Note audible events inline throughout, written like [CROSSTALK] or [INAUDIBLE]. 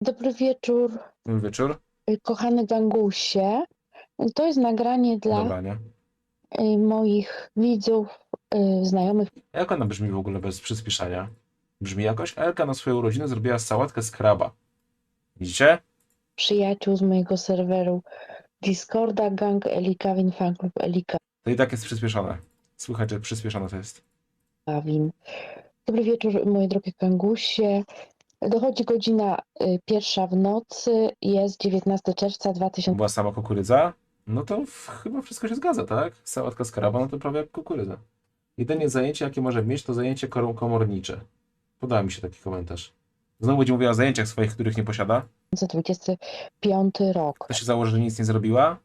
Dobry wieczór, Dobry wieczór. y, kochany gangusie. To jest nagranie dla Dobra, nie? y, moich widzów, y, znajomych, Jak ona brzmi w ogóle bez przyspieszania? Brzmi jakoś? Elka na swoje urodziny zrobiła sałatkę z kraba. Widzicie? przyjaciół z mojego serweru Discorda, gang Elikawin, fanklub Elikawin. To i tak jest przyspieszone. Słychać, że przyspieszone to jest. Dobry wieczór, moje drogie gangusie. Dochodzi godzina y, pierwsza w nocy, jest 19 czerwca 2000. Była sama kukurydza? No to w, chyba wszystko się zgadza, tak? Sałatka z kraba, no to prawie jak kukurydza. Jedynie zajęcie, jakie może mieć, to zajęcie kor- komornicze. Podoba mi się taki komentarz. Znowu będzie mówiła o zajęciach swoich, których nie posiada. 2025 rok. To się założy, że nic nie zrobiła.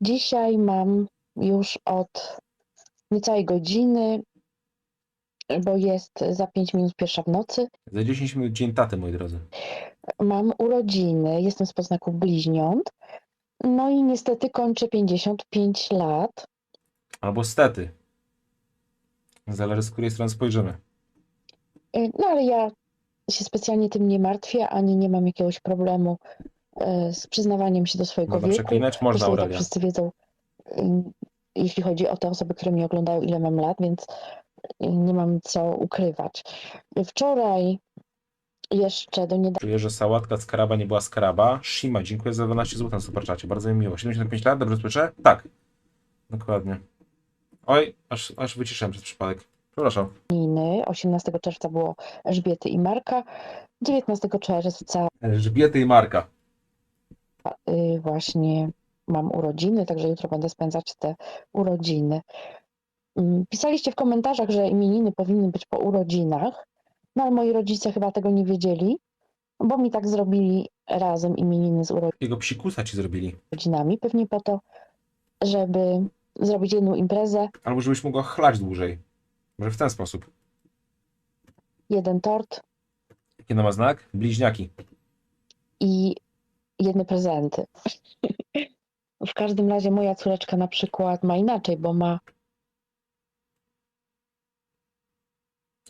Dzisiaj mam już od niecałej godziny, bo jest za 5 minut pierwsza w nocy. Za 10 minut dzień taty, moi drodzy. Mam urodziny, jestem z poznaków bliźniąt. No i niestety kończę 55 lat. Albo stety. Zależy, z której strony spojrzymy. Y, No ale ja się specjalnie tym nie martwię, ani nie mam jakiegoś problemu y, z przyznawaniem się do swojego Można wieku. przeklinać? Można, i tak Aurelia. wszyscy wiedzą, y, jeśli chodzi o te osoby, które mnie oglądają, ile mam lat, więc nie mam co ukrywać. Wczoraj jeszcze do niedawna Czuję, że sałatka z karaba nie była z karaba. Shima, dziękuję za 12 zł na superczacie. Bardzo mi miło. 75 lat, dobrze słyszę? Tak. Dokładnie. Oj, aż, aż wyciszyłem przez przypadek. Przepraszam. Niny, 18 czerwca było Elżbiety i Marka, 19 czerwca Elżbiety i Marka. y, właśnie mam urodziny, także jutro będę spędzać te urodziny. Mm, Pisaliście w komentarzach, że imieniny powinny być po urodzinach, no ale moi rodzice chyba tego nie wiedzieli, bo mi tak zrobili razem imieniny z Jego psikusa ci zrobili. urodzinami, pewnie po to, żeby zrobić jedną imprezę, Albo żebyś mogła chlać dłużej. Może w ten sposób. jeden tort Jaki ma znak? Bliźniaki. i jedne prezenty. [LAUGHS] W każdym razie moja córeczka na przykład ma inaczej, bo ma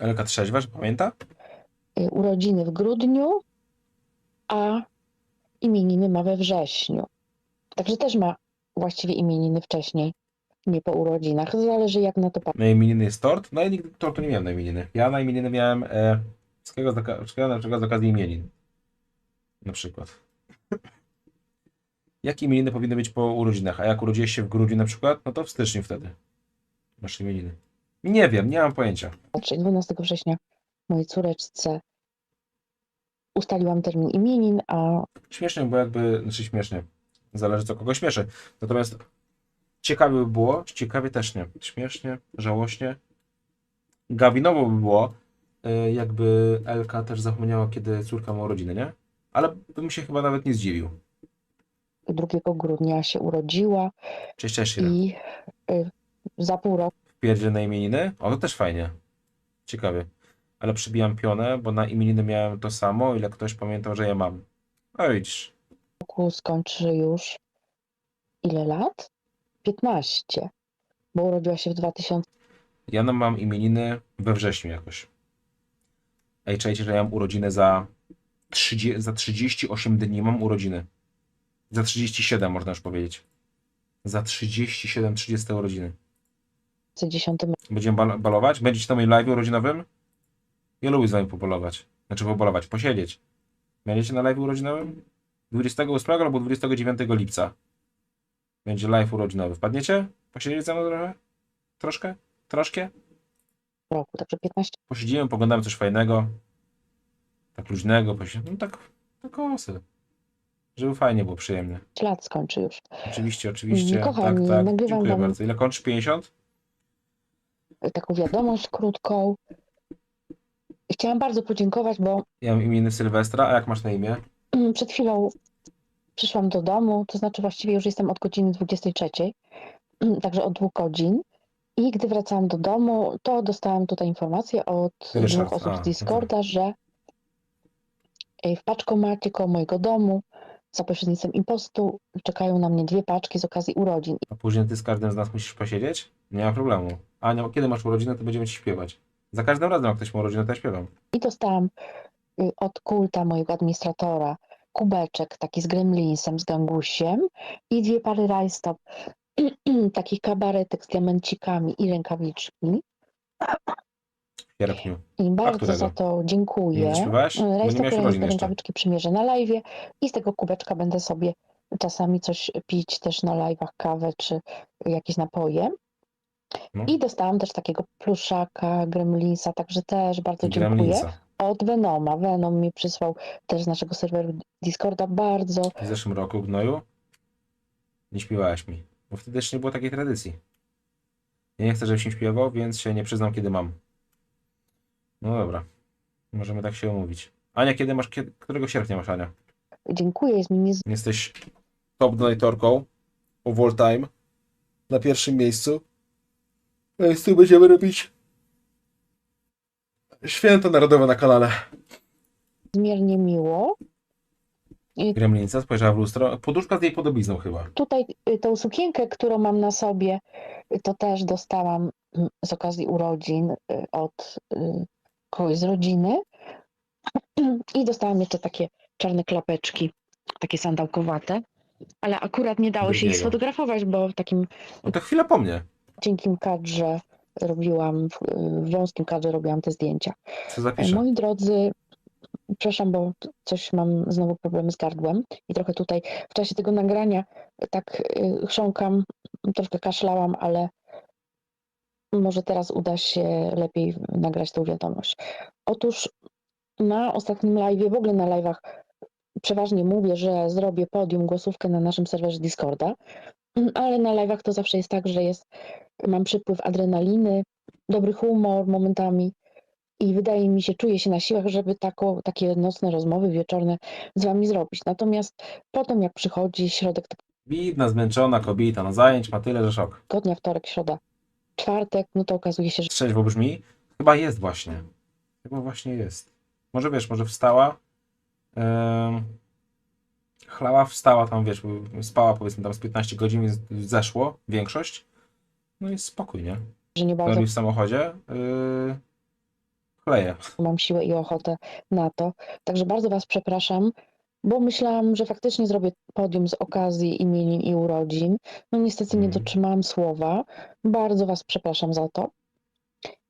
Elka trzeźwa, że pamięta? y, urodziny w grudniu, a imieniny ma we wrześniu. Także też ma właściwie imieniny wcześniej, nie po urodzinach. Zależy jak na to patrzeć. Na imieniny jest tort? No ja nigdy tortu nie miałem na imieniny. Ja na imieniny miałem e, wszystkiego z, oka- wszystkiego na przykład z okazji imienin. Na przykład. [LAUGHS] Jakie imieniny powinny być po urodzinach? A jak urodziłeś się w grudniu na przykład, no to w styczniu wtedy. Masz imieniny. Nie wiem, nie mam pojęcia. 12 września mojej córeczce ustaliłam termin imienin, a Śmiesznie, bo jakby, znaczy śmiesznie. Zależy co kogo śmieszy. Natomiast ciekawie by było, ciekawie też nie. Śmiesznie, żałośnie. Gawinowo by było, y, jakby Elka też zapomniała, kiedy córka ma urodziny, nie? Ale bym się chyba nawet nie zdziwił. 2 grudnia się urodziła Cześć, cześć, i y, za pół roku Wpierdzie na imieniny? O, to też fajnie. Ciekawie. Ale przybijam pionę, bo na imieniny miałem to samo, ile ktoś pamiętał, że ja mam. A widzisz. skończy już ile lat? 15, bo urodziła się w 2000. Ja no mam imieniny we wrześniu jakoś. Ej, czajcie, że ja mam urodziny za, 30, za 38 dni mam urodziny. Za 37 można już powiedzieć. Za 37, 30 urodziny. 10 Będziemy bal balować? Będziecie na moim live urodzinowym? Ja lubię z wami popolować. Znaczy popolować, posiedzieć. Będziecie na live urodzinowym? 28 albo 29 lipca. Będzie live urodzinowy. Wpadniecie? Posiedzieć ze mną trochę? Troszkę? Troszkę? roku, także 15 Posiedzimy, poglądamy coś fajnego. Tak luźnego, posi- no tak, tak osy. Żeby fajnie było, przyjemnie. lat skończy już. Oczywiście, oczywiście. Kochani, tak, tak. Dziękuję wam- bardzo. Ile kończysz? 50? Taką wiadomość krótką. Chciałam bardzo podziękować, bo Ja mam imieniny Sylwestra, a jak masz na imię? mm, przed chwilą przyszłam do domu, to znaczy właściwie już jestem od godziny 23, mm, także od dwóch godzin. I gdy wracałam do domu, to dostałam tutaj informację od Ryszard, dwóch osób a, z Discorda, że y, w paczkomacie koło mojego domu za pośrednictwem impostu czekają na mnie dwie paczki z okazji urodzin. A później ty z każdym z nas musisz posiedzieć? Nie ma problemu. Ania, kiedy masz urodziny, to będziemy ci śpiewać. Za każdym razem, jak ktoś ma urodziny, to ja śpiewam. I dostałam y, od kulta mojego administratora kubeczek taki z gremlinsem, z gangusiem i dwie pary rajstop, [CLEARS THROAT] takich kabaretek z diamencikami i rękawiczki. W sierpniu. I bardzo którego? za to Nie dziękuję. śpiewałaś? Bo nie urodzin te jeszcze. rękawiczki przymierzę na live i z tego kubeczka będę sobie czasami coś pić też na live'ach, kawę czy jakieś napoje. No. I dostałam też takiego pluszaka, gremlinsa, także też bardzo dziękuję. Gremlinsa. Od Venoma. Venom mi przysłał też z naszego serweru Discorda bardzo. W zeszłym roku, Gnoju, nie śpiewałaś mi. Bo wtedy jeszcze nie było takiej tradycji. Ja nie chcę, żebyś mi śpiewał, więc się nie przyznam, kiedy mam. No dobra. Możemy tak się umówić. Ania, kiedy masz, kiedy, którego sierpnia masz, Ania? Dziękuję, jest mi niez... Jesteś top donatorką of all time. Na pierwszym miejscu. Więc tu będziemy robić święto narodowe na kanale. niezmiernie miło. Gremlinca spojrzała w lustro. Poduszka z jej podobizną chyba. Tutaj y, tą sukienkę, którą mam na sobie, y, to też dostałam mm, z okazji urodzin y, od y, kogoś z rodziny. [CLEARS THROAT] I dostałam jeszcze takie czarne klapeczki, takie sandałkowate. Ale akurat nie dało się ich Drugiego. sfotografować, bo w takim No to chwila po mnie. Cienkim kadrze robiłam, w, wąskim kadrze robiłam te zdjęcia. Co zapiszę? Moi drodzy, przepraszam, bo coś mam znowu problemy z gardłem i trochę tutaj w czasie tego nagrania tak y, chrząkam, troszkę kaszlałam, ale może teraz uda się lepiej nagrać tą wiadomość. Otóż na ostatnim live, w ogóle na live'ach przeważnie mówię, że zrobię podium, głosówkę na naszym serwerze Discorda, ale na live'ach to zawsze jest tak, że jest, mam przypływ adrenaliny, dobry humor momentami i wydaje mi się, czuję się na siłach, żeby taką, takie nocne rozmowy wieczorne z wami zrobić. Natomiast potem jak przychodzi środek Bidna, zmęczona kobieta. No zajęć ma tyle, że szok. tygodnia, wtorek, środa, czwartek, no to okazuje się, że Trzeźwo brzmi? Chyba jest właśnie. Chyba właśnie jest. Może wiesz, może wstała. em, chlała, wstała tam, wiesz, spała powiedzmy tam z 15 godzin, więc zeszło większość. No i spokój, nie? że nie bardzo Robi w samochodzie. Yy, chleje. mam siłę i ochotę na to. Także bardzo Was przepraszam, bo myślałam, że faktycznie zrobię podium z okazji imienin i urodzin. No niestety nie Mhm. dotrzymałam słowa. Bardzo Was przepraszam za to.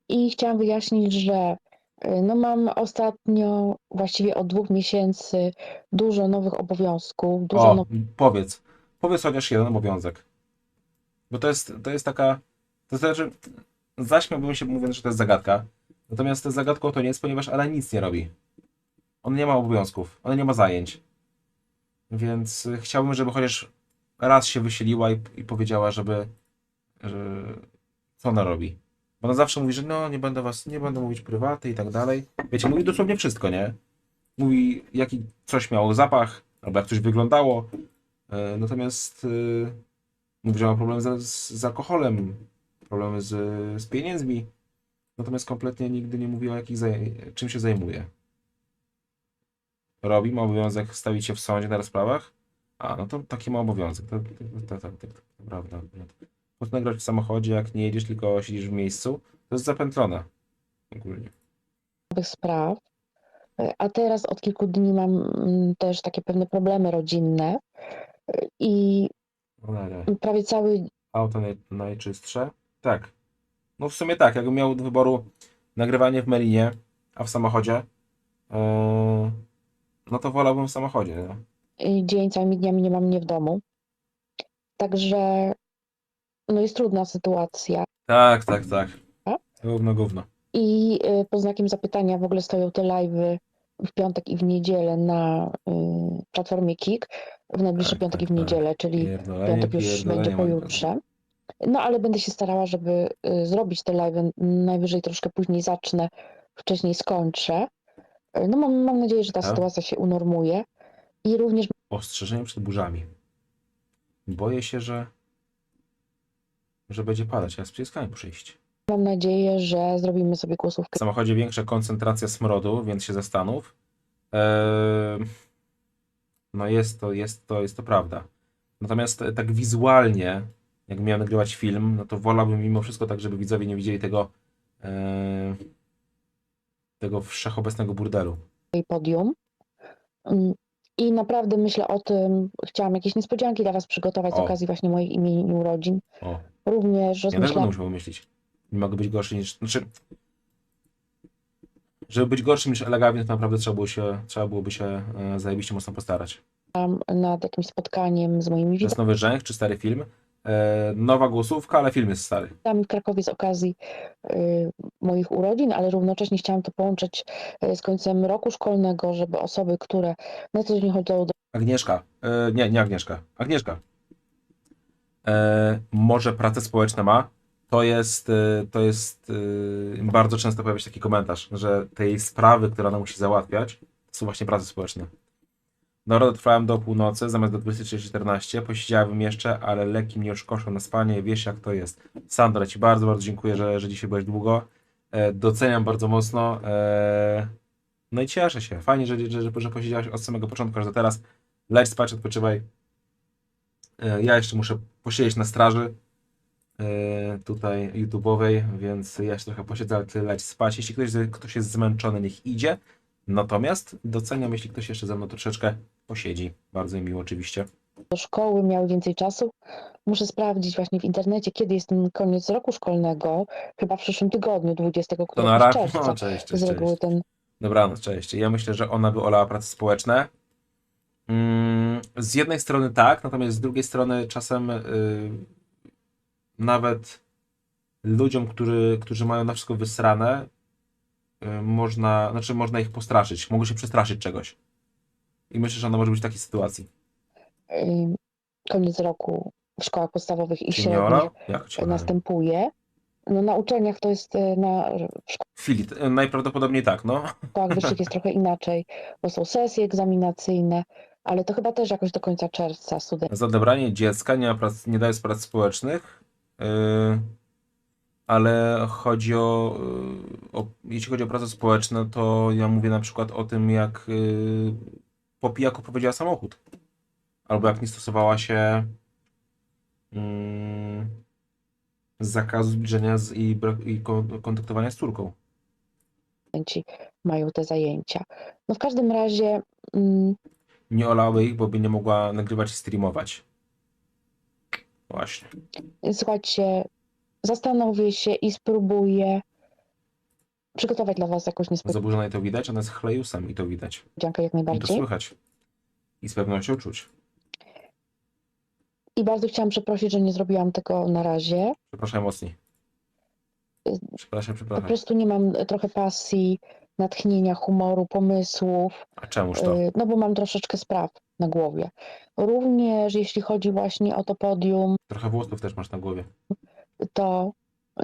I chciałam wyjaśnić, że no mam ostatnio, właściwie od dwóch miesięcy, dużo nowych obowiązków, dużo O, powiedz. Powiedz chociaż jeden obowiązek. Bo to jest, to jest taka. To znaczy, zaśmiałbym się mówiąc, że to jest zagadka. Natomiast to zagadką to nie jest, ponieważ Ala nic nie robi. On nie ma obowiązków, ona nie ma zajęć. Więc y, chciałbym, żeby chociaż raz się wysiliła i, i powiedziała, żeby. Że, co ona robi. Ona zawsze mówi, że no, nie będę was, nie będę mówić prywaty i tak dalej. Wiecie, mówi dosłownie wszystko, nie? Mówi, jaki coś miało zapach, albo jak coś wyglądało. E, Natomiast y, mówi, że ma problemy z, z, alkoholem, problemy z, z pieniędzmi. Natomiast kompletnie nigdy nie mówi o jakich czym się zajmuje. Robi, ma obowiązek stawić się w sądzie na rozprawach. A, no to taki ma obowiązek. To, to, to prawda. Po co nagrać w samochodzie, jak nie jedziesz, tylko siedzisz w miejscu? To jest zapętlone. Ogólnie. spraw. A teraz od kilku dni mam mm, też takie pewne problemy rodzinne i No, ale- prawie cały Auto naj, najczystsze? Tak. No w sumie tak, jakbym miał do wyboru nagrywanie w Melinie, a w samochodzie, yy, no to wolałbym w samochodzie. Y, dzień całymi dniami nie mam mnie w domu. Także no jest trudna sytuacja. Tak, tak, tak. A? Gówno, gówno. I y, pod znakiem zapytania w ogóle stoją te live'y w piątek i w niedzielę na y, platformie Kik. W najbliższy Tak, piątek tak, i w tak. niedzielę, czyli Pierdolenie, piątek już pierdolenie, będzie moi pojutrze. No ale będę się starała, żeby y, zrobić te live'y. Najwyżej troszkę później zacznę, wcześniej skończę. Y, No mam, mam nadzieję, że ta Tak. sytuacja się unormuje. I również Ostrzeżenie przed burzami. Boję się, że że będzie padać, a z pieskami przyjść. mam nadzieję, że zrobimy sobie głosówkę W samochodzie większa koncentracja smrodu, więc się zastanów. Eee, no jest to, jest to, jest to prawda. Natomiast e, tak wizualnie, jak miałem nagrywać film, no to wolałbym mimo wszystko tak, żeby widzowie nie widzieli tego eee, tego wszechobecnego burdelu. podium. Mm, I naprawdę myślę o tym, chciałam jakieś niespodzianki dla Was przygotować z O. okazji właśnie moich imienin i urodzin. O, Również ja też będę rozmyślałam musiał myśleć. Nie mogę być gorszy niż. Znaczy. Żeby być gorszym niż Elegawin, to naprawdę trzeba, było się, trzeba byłoby się e, zajebiście mocno postarać. nad jakimś spotkaniem z moimi To jest widzami nowy Rzęch czy stary film? E, nowa głosówka, ale film jest stary. w Krakowie z okazji y, moich urodzin, ale równocześnie chciałam to połączyć y, z końcem roku szkolnego, żeby osoby, które na co dzień chodzą do Agnieszka. E, nie, nie Agnieszka. Agnieszka. E, może prace społeczne ma. To jest, e, to jest e, bardzo często pojawia się taki komentarz, że tej sprawy, które ona musi załatwiać, są właśnie prace społeczne. Dobra, dotrwałem do północy, zamiast do 23.14. Posiedziałem jeszcze, ale leki mnie już koszą na spanie. Wiesz, jak to jest. Sandra, Ci bardzo, bardzo dziękuję, że, że dzisiaj byłeś długo. E, doceniam bardzo mocno. E, no i cieszę się. Fajnie, że, że, że, że posiedziałeś od samego początku aż do teraz. Leć spać, odpoczywaj. E, Ja jeszcze muszę posiedzieć na straży e, tutaj YouTube'owej, więc ja jeszcze trochę posiedzę, ale ty leć spać. Jeśli ktoś, ktoś jest zmęczony, niech idzie. Natomiast doceniam, jeśli ktoś jeszcze ze mną troszeczkę posiedzi. Bardzo mi miło oczywiście. do szkoły, miały więcej czasu. Muszę sprawdzić właśnie w internecie, kiedy jest ten koniec roku szkolnego. Chyba w przyszłym tygodniu, 20 To któregoś na razie. czerwca. No, cześć, cześć, z reguły cześć. ten Dobranoc, cześć. Ja myślę, że ona by olała prace społeczne. Z jednej strony tak, natomiast z drugiej strony czasem y, nawet ludziom, którzy, którzy mają na wszystko wysrane, y, można, znaczy można ich postraszyć, mogą się przestraszyć czegoś. I myślę, że ona może być w takiej sytuacji. koniec roku w szkołach podstawowych i średnich następuje. No, na uczelniach to jest, y, na, Filit, najprawdopodobniej tak, no. szkołach wyższych jest [LAUGHS] trochę inaczej, bo są sesje egzaminacyjne, ale to chyba też jakoś do końca czerwca studenci Za odebranie dziecka nie, ma prac, nie daje z prac społecznych, yy, ale chodzi o, yy, o, jeśli chodzi o prace społeczne, to ja mówię na przykład o tym, jak yy, po pijaku prowadziła samochód, albo jak nie stosowała się yy, zakazu zbliżenia z, i, i kon- kontaktowania z córką. mają te zajęcia. No w każdym razie mm, Nie olały ich, bo by nie mogła nagrywać i streamować. Właśnie. słuchajcie, zastanowię się i spróbuję przygotować dla Was jakąś Zaburzonej to widać, ona jest chlejusem i to widać. niespodziankę jak I to najbardziej. słychać. I z pewnością czuć. I bardzo chciałam przeprosić, że nie zrobiłam tego na razie. Przepraszam mocniej. Przepraszam, Po przepraszam. prostu nie mam trochę pasji, natchnienia, humoru, pomysłów, A czemuż to? y, no bo mam troszeczkę spraw na głowie. Również jeśli chodzi właśnie o to podium, Trochę włosów też masz na głowie. to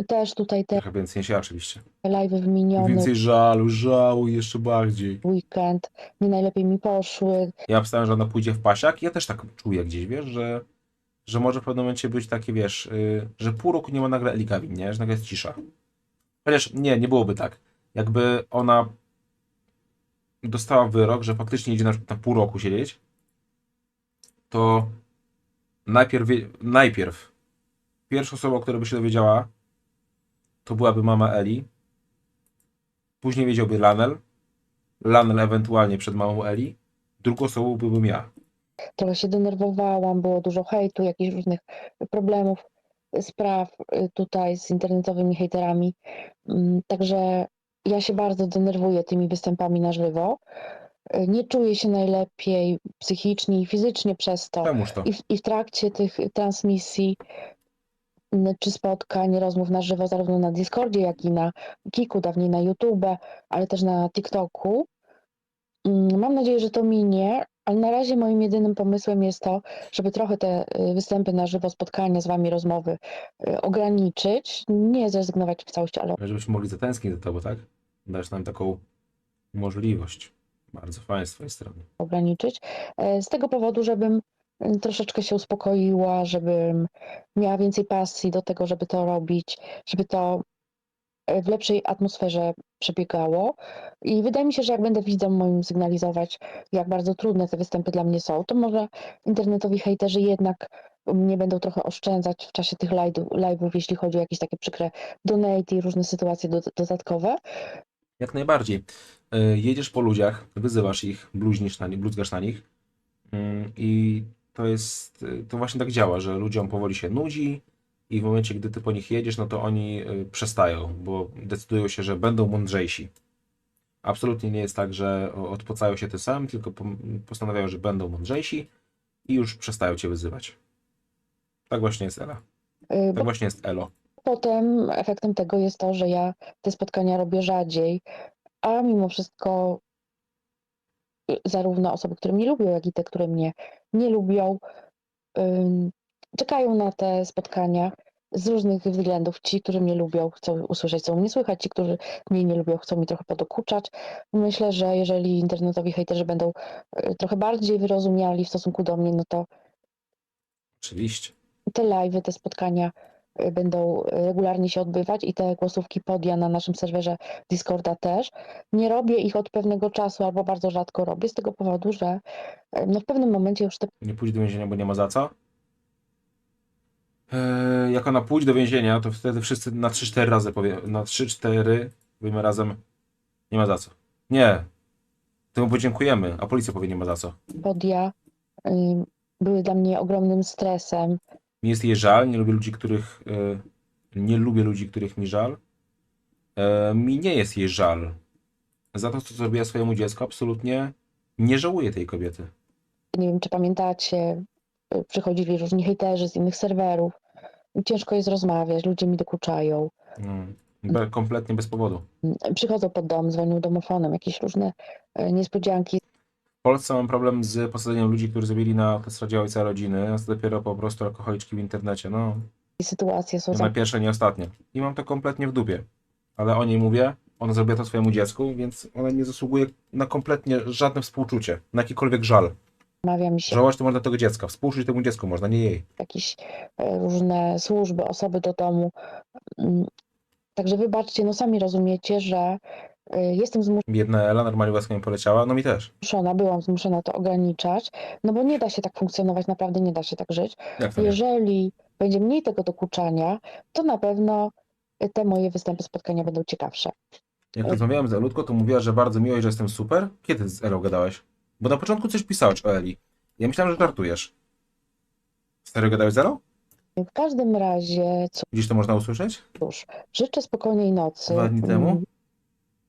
też tutaj te Trochę więcej niż ja oczywiście. live'y w miniony Więcej żalu, żału jeszcze bardziej. weekend nie najlepiej mi poszły. Ja obstałem, że ona pójdzie w pasiak. Ja też tak czuję gdzieś, wiesz, że, że może w pewnym momencie być takie, wiesz, y, że pół roku nie ma nagle Eli Gavin, nie? Że nagle jest cisza. Chociaż nie, nie byłoby tak. Jakby ona dostała wyrok, że faktycznie idzie na, na pół roku siedzieć, to najpierw, najpierw pierwszą osobą, która by się dowiedziała, to byłaby mama Eli. Później wiedziałby Lanel. Lanel ewentualnie przed mamą Eli. Drugą osobą byłbym ja. Trochę się denerwowałam, było dużo hejtu, jakichś różnych problemów, spraw y, tutaj z internetowymi hejterami. Mm, Także ja się bardzo denerwuję tymi występami na żywo. Nie czuję się najlepiej psychicznie i fizycznie przez to. To? I w, I w trakcie tych transmisji czy spotkań, rozmów na żywo, zarówno na Discordzie, jak i na Kiku, dawniej na YouTube, ale też na TikToku. Mm, Mam nadzieję, że to minie, ale na razie moim jedynym pomysłem jest to, żeby trochę te y, występy na żywo, spotkania z Wami, rozmowy y, ograniczyć, nie zrezygnować w całości, ale Żebyśmy mogli zatęsknić do tego, tak? Dać nam taką możliwość. Bardzo fajnie z twojej strony. ograniczyć. E, Z tego powodu, żebym mm, troszeczkę się uspokoiła, żebym miała więcej pasji do tego, żeby to robić, żeby to w lepszej atmosferze przebiegało. I wydaje mi się, że jak będę widzom moim sygnalizować, jak bardzo trudne te występy dla mnie są, to może internetowi hejterzy jednak mnie będą trochę oszczędzać w czasie tych live'ów, jeśli chodzi o jakieś takie przykre donate i różne sytuacje do, dodatkowe. Jak najbardziej. Y, Jedziesz po ludziach, wyzywasz ich, bluźnisz na nich, bluzgasz na nich Mm, i to jest, y, to właśnie tak działa, że ludziom powoli się nudzi i w momencie, gdy ty po nich jedziesz, no to oni y, przestają, bo decydują się, że będą mądrzejsi. Absolutnie nie jest tak, że odpocają się tym samym, tylko postanawiają, że będą mądrzejsi i już przestają cię wyzywać. Tak właśnie jest Ela. Y, Tak właśnie jest Elo. potem efektem tego jest to, że ja te spotkania robię rzadziej, a mimo wszystko y, zarówno osoby, które mnie lubią, jak i te, które mnie nie lubią, czekają na te spotkania z różnych względów. Ci, którzy mnie lubią, chcą usłyszeć, co mnie słychać, ci, którzy mnie nie lubią, chcą mi trochę podokuczać. Myślę, że jeżeli internetowi hejterzy będą y, trochę bardziej wyrozumiali w stosunku do mnie, no to Oczywiście. te live'y, te spotkania y, będą regularnie się odbywać i te głosówki podia na naszym serwerze Discorda też. Nie robię ich od pewnego czasu albo bardzo rzadko robię z tego powodu, że no w pewnym momencie już te Nie pójdzie do więzienia, bo nie ma za co. Eee, jak ona pójdzie do więzienia, to wtedy wszyscy na 3-4 razy powie, na 3-4 powiemy razem nie ma za co. Nie. Temu podziękujemy, a policja powie nie ma za co. podia y, były dla mnie ogromnym stresem. Mi jest jej żal, nie lubię ludzi, których e, nie lubię ludzi, których mi żal. E, mi nie jest jej żal. Za to, co zrobiła swojemu dziecku, absolutnie nie żałuję tej kobiety. Nie wiem, czy pamiętacie, y, przychodzili różni hejterzy z innych serwerów. Ciężko jest rozmawiać, ludzie mi dokuczają. Mm. Be, kompletnie bez powodu. Przychodzą pod dom, dzwonią domofonem, jakieś różne y, niespodzianki. W Polsce mam problem z posadzeniem ludzi, którzy zrobili na autostradzie ojca rodziny, a to dopiero po prostu alkoholiczki w internecie. No, Sytuacje są nie na pierwsze, nie ostatnie. I mam to kompletnie w dupie. Ale o niej mówię, ona zrobiła to swojemu dziecku, więc ona nie zasługuje na kompletnie żadne współczucie, na jakikolwiek żal. Zamawia mi się Żałować to można tego dziecka, współczuć temu dziecku można, nie jej. jakieś e, różne służby, osoby do domu. Mm, Także wybaczcie, no sami rozumiecie, że e, jestem Biedna Ela normalnie łaskami poleciała, no mi też. zmuszona, byłam zmuszona to ograniczać, no bo nie da się tak funkcjonować, naprawdę nie da się tak żyć. Jak to nie? Jeżeli będzie mniej tego dokuczania, to na pewno te moje występy, spotkania będą ciekawsze. Jak rozmawiałem z Elutką, to mówiła, że bardzo miło i że jestem super. Kiedy z Elą gadałeś? Bo na początku coś pisałeś o Eli. Ja myślałem, że żartujesz. Serio gadałeś z Elą? W każdym razie, Gdzieś to można usłyszeć? cóż, życzę spokojnej nocy. Dwa dni temu? Mm,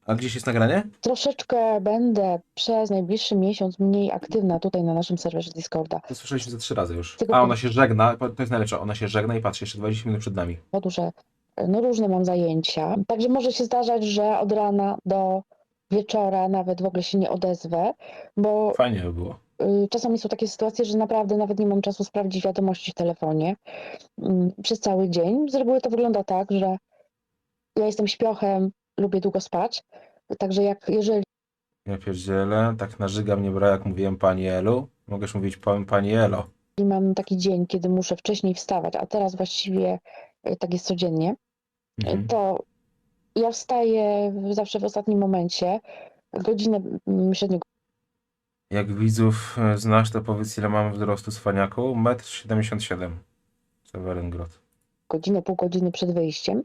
A gdzieś jest nagranie? Troszeczkę będę przez najbliższy miesiąc mniej aktywna tutaj na naszym serwerze Discorda. To słyszeliśmy ze trzy razy już. Tylko A ona się żegna, to jest najlepsze, ona się żegna i patrzy jeszcze 20 minut przed nami. powodu, że e, no różne mam zajęcia. Także może się zdarzać, że od rana do wieczora nawet w ogóle się nie odezwę, bo Fajnie by było. y, czasami są takie sytuacje, że naprawdę nawet nie mam czasu sprawdzić wiadomości w telefonie mm, przez cały dzień. Z reguły to wygląda tak, że ja jestem śpiochem, lubię długo spać, także jak jeżeli Ja pierdzielę, tak nażyga mnie bra, jak mówiłem pani Elu. Mogesz mówić pan, pani Elo. mam taki dzień, kiedy muszę wcześniej wstawać, a teraz właściwie y, tak jest codziennie, Mhm. to ja wstaję zawsze w ostatnim momencie, godzinę mm, średniego Jak widzów e, znasz, to powiedz ile mamy wzrostu cwaniaku? 1,77 m. Seweryngrod. godzinę, pół godziny przed wyjściem.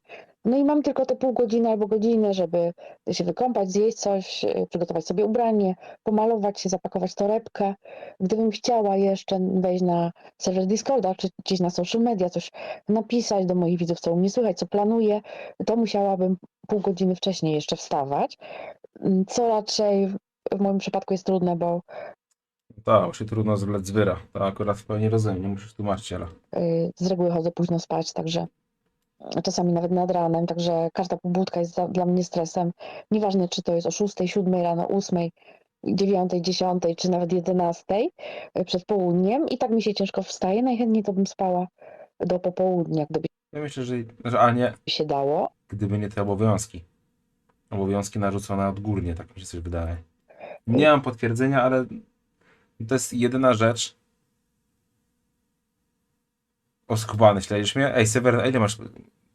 No i mam tylko te pół godziny albo godzinę, żeby się wykąpać, zjeść coś, y, przygotować sobie ubranie, pomalować się, zapakować torebkę. Gdybym chciała jeszcze wejść na serwer Discorda, czy gdzieś na social media, coś napisać do moich widzów, co u mnie słychać, co planuję, to musiałabym pół godziny wcześniej jeszcze wstawać, Mm, co raczej w- moim przypadku jest trudne, bo Tak, się trudno zlec zwyra. To akurat w pełni rozumiem, nie musisz tłumaczyć, ale. y, z reguły chodzę późno spać, także czasami nawet nad ranem, także każda pobudka jest za, dla mnie stresem. Nieważne, czy to jest o 6, 7 rano, 8, 9, 10, czy nawet 11 y, przed południem i tak mi się ciężko wstaje. Najchętniej to bym spała do popołudnia, gdyby Ja myślę, że. że a nie, się dało. gdyby nie te obowiązki. Obowiązki narzucone odgórnie, tak mi się coś wydaje. Nie mam potwierdzenia, ale to jest jedyna rzecz. Oskubany, śledzisz mnie? Ej, Sever, a ile masz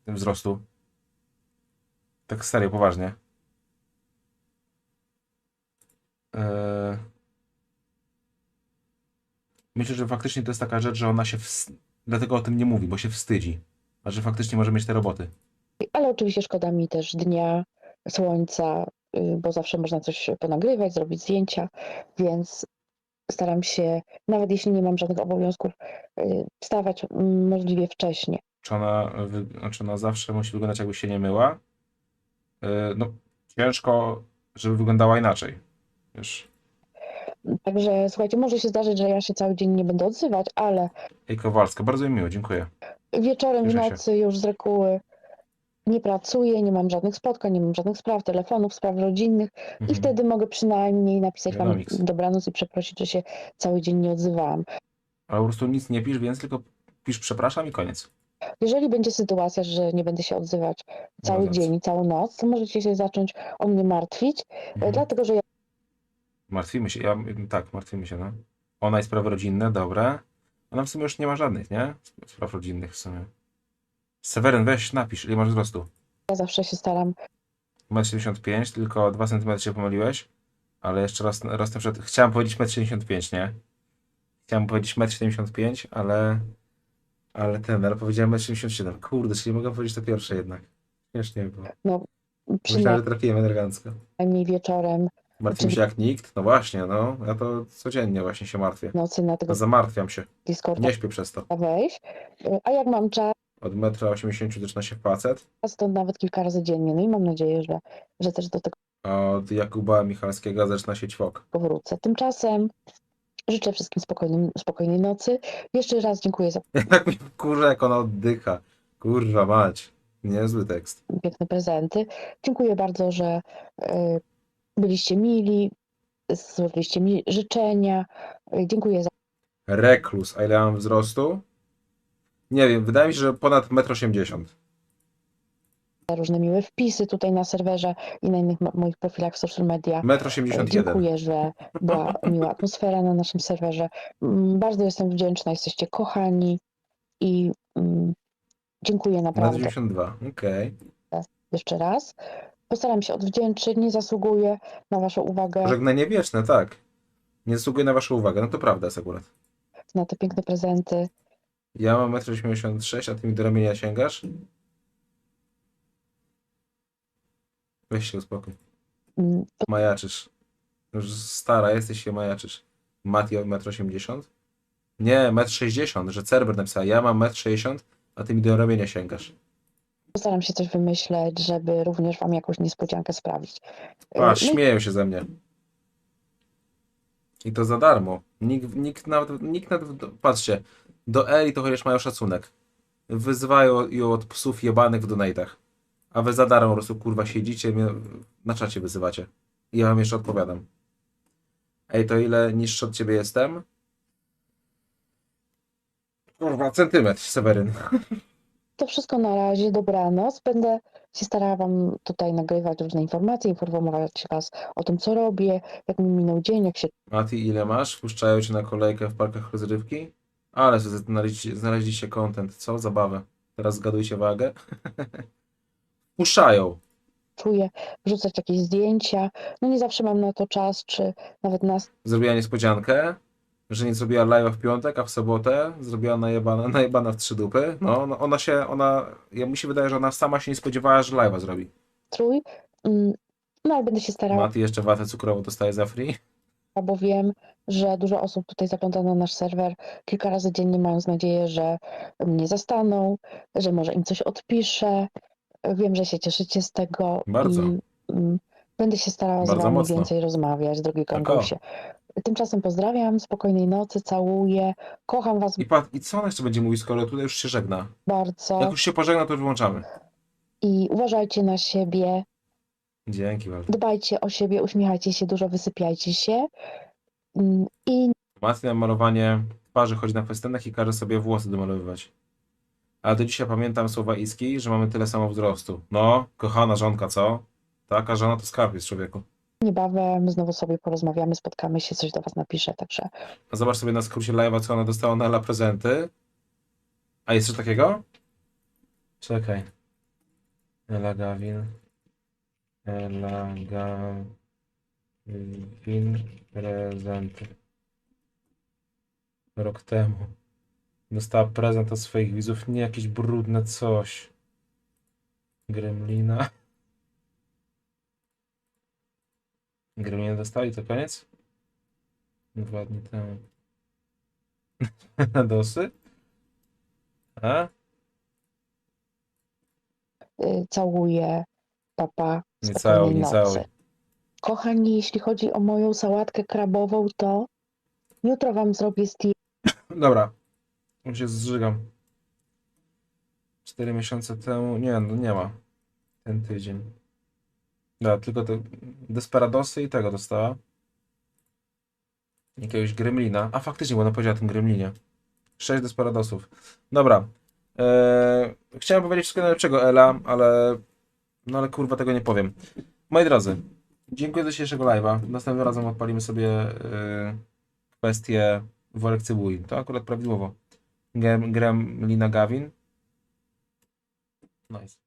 wzrostu? Tak serio, poważnie. Eee... Myślę, że faktycznie to jest taka rzecz, że ona się. Ws... Dlatego o tym nie mówi, bo się wstydzi. A że faktycznie może mieć te roboty. Ale oczywiście szkoda mi też dnia, słońca, y, bo zawsze można coś ponagrywać, zrobić zdjęcia, więc staram się, nawet jeśli nie mam żadnych obowiązków, y, wstawać mm, możliwie wcześnie. Czy ona, wy, znaczy ona zawsze musi wyglądać jakby się nie myła? Yy, no, ciężko, żeby wyglądała inaczej. Wiesz, Także słuchajcie, może się zdarzyć, że ja się cały dzień nie będę odzywać, ale Ej, Kowalska, bardzo mi miło, dziękuję. wieczorem się. nocy już z reguły nie pracuję, nie mam żadnych spotkań, nie mam żadnych spraw, telefonów, spraw rodzinnych i Mhm. wtedy mogę przynajmniej napisać wam dobranoc i przeprosić, że się cały dzień nie odzywałam. Ale po prostu nic nie pisz, więc tylko pisz przepraszam i koniec. Jeżeli będzie sytuacja, że nie będę się odzywać cały dzień i całą noc, to możecie się zacząć o mnie martwić, e, Mhm. dlatego że ja Martwimy się, ja, tak, martwimy się, no. Ona i sprawy rodzinne, dobre. Ona w sumie już nie ma żadnych, nie? Spraw rodzinnych w sumie. Seweryn, weź, napisz, ile masz wzrostu. zawsze się staram 1,75 m, tylko 2 cm się pomyliłeś, ale jeszcze raz, raz przed. Chciałem powiedzieć 1,75 m, nie? Chciałem powiedzieć 1,75 m, ale. Ale ten, ale powiedziałem 1,77 m. Kurde, czyli mogę powiedzieć to pierwsze jednak. Śmiesznie było. Myślałem, że trafiłem elegancko. przynajmniej wieczorem Martwię się jak nikt. No właśnie, no. Ja to codziennie właśnie się martwię. nocy na tego No zamartwiam się. Discorda Nie śpię przez to. wejść, a jak mam czas, Od 1,80 m zaczyna się facet, to nawet kilka razy dziennie. No i mam nadzieję, że, że też do tego a od Jakuba Michalskiego zaczyna się ćwok. wrócę. Tymczasem życzę wszystkim spokojnym, spokojnej nocy. Jeszcze raz dziękuję za Jak [LAUGHS] mi kurze, jak ona oddycha. Kurwa mać. Niezły tekst. piękne prezenty. Dziękuję bardzo, że e, byliście mili, złożyliście mi życzenia. E, Dziękuję za Reklus, a ile mam wzrostu? Nie wiem, wydaje mi się, że ponad 1,80 m. różne miłe wpisy tutaj na serwerze i na innych mo- moich profilach w social media. 1,81 m. Dziękuję, że była [LAUGHS] miła atmosfera na naszym serwerze. Mm, Bardzo jestem wdzięczna, jesteście kochani i mm, dziękuję naprawdę 1,92 m. Okej. jeszcze raz. Postaram się odwdzięczyć, nie zasługuję na Waszą uwagę, Żegnanie wieczne, tak. Nie zasługuję na waszą uwagę. No to prawda jest akurat. na te piękne prezenty. Ja mam 1,86 m, a ty mi do ramienia sięgasz? Weź się uspokój. Mm, Majaczysz. Już stara jesteś się majaczysz. Mati 1,80 m? Nie, 1,60 m, że Cerber napisała. Ja mam 1,60 m, a ty mi do ramienia sięgasz. Postaram się coś wymyśleć, żeby również Wam jakąś niespodziankę sprawić. A, i śmieją się ze mnie. I to za darmo. Nikt, nikt nawet, nikt nawet, patrzcie, do Eli to chociaż mają szacunek. Wyzywają ją od psów jebanych w donatach. A wy za darmo po prostu kurwa siedzicie, mnie na czacie wyzywacie. I ja wam jeszcze odpowiadam. Ej, to ile niższy od ciebie jestem? Kurwa, centymetr, Seweryn. [LAUGHS] To wszystko na razie, dobranoc. Będę się starała Wam tutaj nagrywać różne informacje, informować Was o tym, co robię, jak mi minął dzień, jak się Mati, ile masz? Wpuszczają cię na kolejkę w parkach rozrywki? Ale znaleźliście, znaleźliście content, co? Zabawę. Teraz zgadujcie wagę. [LAUGHS] Wpuszczają. czuję, wrzucać jakieś zdjęcia. No nie zawsze mam na to czas, czy nawet nas Zrobiła niespodziankę, że nie zrobiła live'a w piątek, a w sobotę zrobiła najebana, [LAUGHS] najebana w trzy dupy. No, no ona się, ona, ja mi się wydaje, że ona sama się nie spodziewała, że live'a zrobi. trój. Mm, No ale będę się starała, Mati jeszcze watę cukrową dostaje za free. Bo wiem, że dużo osób tutaj zagląda na nasz serwer kilka razy dziennie, mając nadzieję, że mnie zastaną, że może im coś odpiszę. Wiem, że się cieszycie z tego Bardzo. i mm, będę się starała z Bardzo Wami mocno. więcej rozmawiać, drogi Tak o. Kangusie. Tymczasem pozdrawiam, spokojnej nocy, całuję, kocham Was I, pat, I co ona jeszcze będzie mówić, skoro tutaj już się żegna? bardzo Jak już się pożegna, to już włączamy. i uważajcie na siebie, Dzięki bardzo. dbajcie o siebie, uśmiechajcie się dużo, wysypiajcie się Mm, i Mati na malowanie twarzy chodzi na festynach i każe sobie włosy domalowywać. Ale do dzisiaj pamiętam słowa Iski, że mamy tyle samo wzrostu. No, kochana żonka, co? Taka żona to skarb jest człowieku. niebawem znowu sobie porozmawiamy, spotkamy się, coś do Was napiszę, także A zobacz sobie na skrócie live'a, co ona dostała na la prezenty. A jest coś takiego? Czekaj. Ela Gawin. Ela Gawin prezenty. Rok temu. Dostała prezent od swoich widzów. Nie jakieś brudne coś. Gremlina. Gremliny dostali, to koniec? Dwa dni temu. [LAUGHS] Dosy? A? Y, Całuję. Papa. Nie całuj, nie całuj. Kochani, jeśli chodzi o moją sałatkę krabową, to jutro wam zrobię zdjęcie. [LAUGHS] Dobra. Już się zżygam. Cztery miesiące temu. Nie, no nie ma. Ten tydzień. Dobra, tylko te Desperadosy i tego dostała. Jakiegoś Gremlina. A faktycznie, bo ona powiedziała o tym Gremlinie. Sześć Desperadosów. Dobra. Eee, chciałem powiedzieć wszystkiego najlepszego Ela, ale no ale kurwa tego nie powiem. Moi drodzy, dziękuję za dzisiejszego live'a. Następnym razem odpalimy sobie yy, kwestię Worek Cybuli. To akurat prawidłowo. Grem, Gremlina Gavin. Nice.